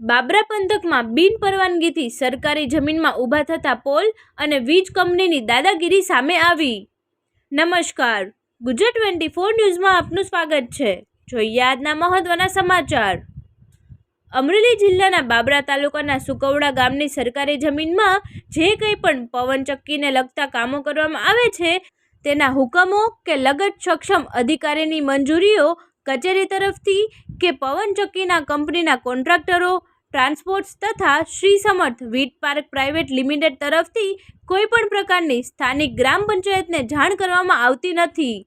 બાબરા પંથકમાં બિન પરવાનગીથી સરકારી જમીનમાં ઊભા થતા પોલ અને વીજ કંપનીની દાદાગીરી સામે આવી. નમસ્કાર. ગુજરાત ટ્વેન્ટી ફોર ન્યૂઝમાં આપનું સ્વાગત છે. જોઈએ આજના મહત્વના સમાચાર. અમરેલી જિલ્લાના બાબરા તાલુકાના સુકવડા ગામની સરકારી જમીનમાં જે કંઈ પણ પવનચક્કીને લગતા કામો કરવામાં આવે છે, તેના હુકમો કે લગત સક્ષમ અધિકારીની મંજૂરીઓ કચેરી તરફથી કે પવનચક્કીના કંપનીના કોન્ટ્રાક્ટરો ટ્રાન્સપોર્ટ્સ તથા શ્રી સમર્થ વીટ પાર્ક પ્રાઇવેટ લિમિટેડ તરફથી કોઈપણ પ્રકારની સ્થાનિક ગ્રામ પંચાયતને જાણ કરવામાં આવતી નથી.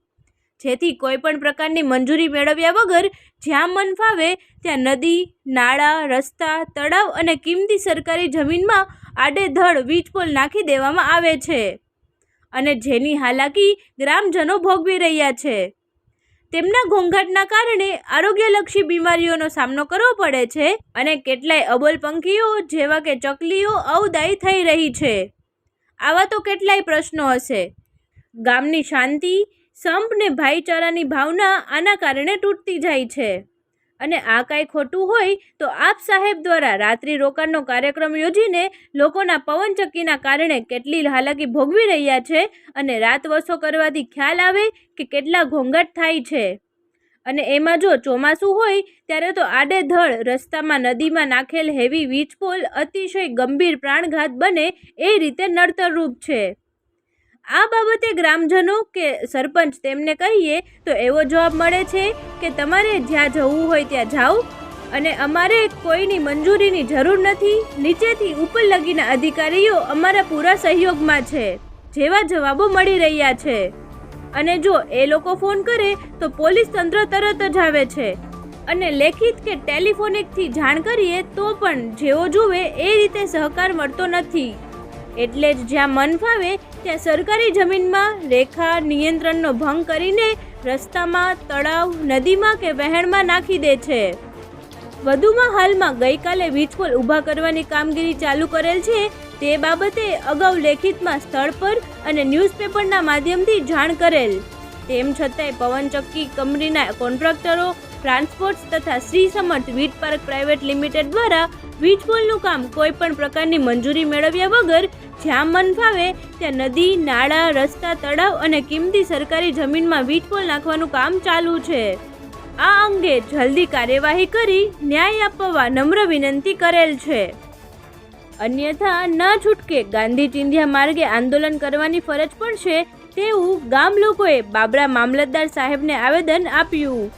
જેથી કોઈપણ પ્રકારની મંજૂરી મેળવ્યા વગર જ્યાં મન ફાવે ત્યાં નદી, નાળા, રસ્તા, તળાવ અને કિંમતી સરકારી જમીનમાં આડેધડ વીજ પોલ નાખી દેવામાં આવે છે અને જેની હાલાકી ગ્રામજનો ભોગવી રહ્યા છે. તેમના ઘોંઘાટના કારણે આરોગ્યલક્ષી બીમારીઓનો સામનો કરવો પડે છે અને કેટલાય અબોલ પંખીઓ જેવા કે ચકલીઓ અવદાયી થઈ રહી છે. આવા તો કેટલાય પ્રશ્નો હશે. ગામની શાંતિ, સંપ ને ભાઈચારાની ભાવના આના કારણે તૂટતી જાય છે. અને આ કાંઈ ખોટું હોય તો આપ સાહેબ દ્વારા રાત્રિ રોકાણનો કાર્યક્રમ યોજીને લોકોના પવનચક્કીના કારણે કેટલી હાલાકી ભોગવી રહ્યા છે અને રાતવસો કરવાથી ખ્યાલ આવે કે કેટલા ઘોંઘાટ થાય છે. અને એમાં જો ચોમાસું હોય ત્યારે તો આડેધડ રસ્તામાં નદીમાં નાખેલ હેવી વીજ પોલ અતિશય ગંભીર પ્રાણઘાત બને એ રીતે નડતરરૂપ છે. આ બાબતે ગ્રામજનો કે સરપંચ તેમને કહીએ તો એવો જવાબ મળે છે કે તમારે જ્યાં જવું હોય ત્યાં જાઓ અને અમારે કોઈની મંજૂરીની જરૂર નથી. નીચેથી ઉપર લગીના અધિકારીઓ અમારા પૂરા સહયોગમાં છે. જેવા જવાબો મળી રહ્યા છે. અને જો એ લોકો ફોન કરે તો પોલીસ તંત્ર તરત જ આવે છે. અને લેખિત કે ટેલિફોનિકથી જાણ કરીએ તો પણ જેવો જુએ એ રીતે સહકાર મળતો નથી. એટલે જ જ્યાં મન ફાવે ત્યાં સરકારી જમીનમાં રેખા નિયંત્રણનો ભંગ કરીને રસ્તામાં તળાવ, નદીમાં કે વહેણમાં નાખી દે છે. વધુમાં હાલમાં ગઈકાલે વીજપોલ ઊભા કરવાની કામગીરી ચાલુ કરેલ છે. તે બાબતે અગાઉ લેખિતમાં સ્થળ પર અને ન્યૂઝપેપરના માધ્યમથી જાણ કરેલ. તેમ છતાંય પવનચક્કી કંપનીના કોન્ટ્રાક્ટરો, ટ્રાન્સપોર્ટ્સ તથા શ્રી સમર્થ વીજ પાર્ક પ્રાઇવેટ લિમિટેડ દ્વારા વીજપોલનું કામ કોઈપણ પ્રકારની મંજૂરી મેળવ્યા વગર જ્યાં મન ફાવે, ત્યાં નદી, નાળા, રસ્તા, તળાવ અને કિંમતી સરકારી જમીનમાં વીજપોલ નાખવાનું કામ ચાલુ છે. આ અંગે જલ્દી કાર્યવાહી કરી ન્યાય આપવા નમ્ર વિનંતી કરેલ છે. અન્યથા ન છૂટકે ગાંધી ચિંધ્યા માર્ગે આંદોલન કરવાની ફરજ પણ છે તેવું ગામ લોકોએ બાબરા મામલતદાર સાહેબને આવેદન આપ્યું.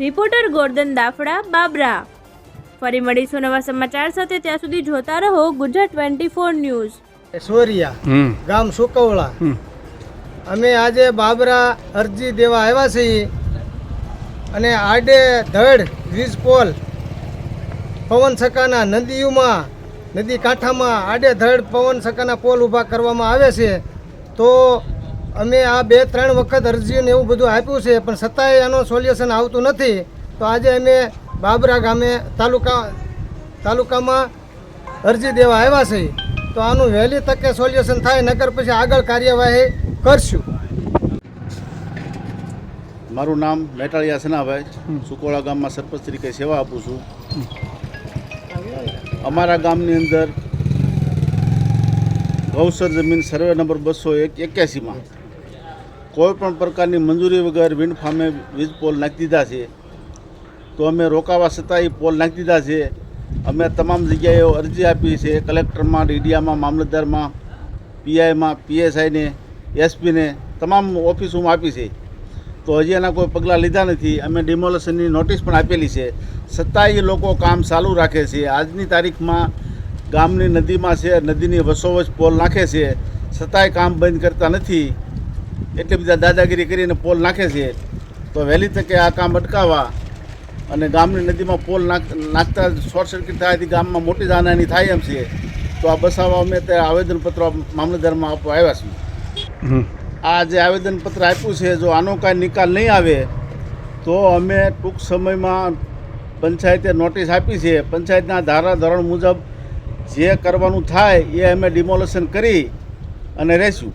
રિપોર્ટર ગોરધન દાફડા, બાબરા. ફરી મળીશું નવા સમાચાર સાથે. ત્યાં સુધી જોતા રહો Gujarat twenty four news. Soriya ગામ સુકવળા. અમે આજે બાબરા અરજી દેવા આવ્યા છીએ અને આડે ધડ વીજ પોલ પવન સકાના નદીઓમાં નદી કાંઠામાં આડે ધડ પવન સકાના પોલ ઊભા કરવામાં આવે છે. તો અમે આ બે ત્રણ વખત અરજીને એવું બધું આપ્યું છે પણ છતાંય આનો સોલ્યુશન આવતું નથી. તો આજે અમે બાબરા ગામે તાલુકા તાલુકામાં અરજી દેવા આવ્યા છે તો આનું વહેલી તકે સોલ્યુશન થાય નગર પછી આગળ કાર્યવાહી કરશું. મારું નામ મેટાળિયા સનાભાઈ સુકોળા ગામમાં સરપંચ તરીકે સેવા આપું છું. અમારા ગામની અંદર ગૌસર જમીન સર્વે નંબર બસો એક એક્યાસીમાં કોઈ પણ પ્રકારની મંજૂરી વગર વિન્ડ ફાર્મે વીજ પોલ નાખી દીધા છે. તો અમે રોકાવા છતાંય પોલ નાખી દીધા છે. અમે તમામ જગ્યાએ અરજી આપી છે, કલેક્ટરમાં ડીડીઆમાં મામલતદારમાં, પીઆઈમાં, પીએસઆઈને, એસપીને, તમામ ઓફિસોમાં આપી છે. તો હજી એના કોઈ પગલાં લીધા નથી. અમે ડિમોલેશનની નોટિસ પણ આપેલી છે. છતાં એ લોકો કામ ચાલુ રાખે છે. આજની તારીખમાં ગામની નદીમાં છે, નદીની વસોવચ પોલ નાખે છે. છતાંય કામ બંધ કરતા નથી. એટલી બધા દાદાગીરી કરીને પોલ નાખે છે. તો વહેલી તકે આ કામ અટકાવવા અને ગામની નદીમાં પોલ નાખ નાખતા શોર્ટ સર્કિટ થવાથી ગામમાં મોટી જાનહાની થાય એમ છે. તો આ બસાવવા અમે તે આવેદનપત્ર મામલતદારમાં આપવા આવ્યા છીએ. આ જે આવેદનપત્ર આપ્યું છે જો આનો કાંઈ નિકાલ નહીં આવે તો અમે ટૂંક સમયમાં પંચાયતે નોટિસ આપી છે. પંચાયતના ધારા ધોરણ મુજબ જે કરવાનું થાય એ અમે ડિમોલેશન કરી અને રહેશું.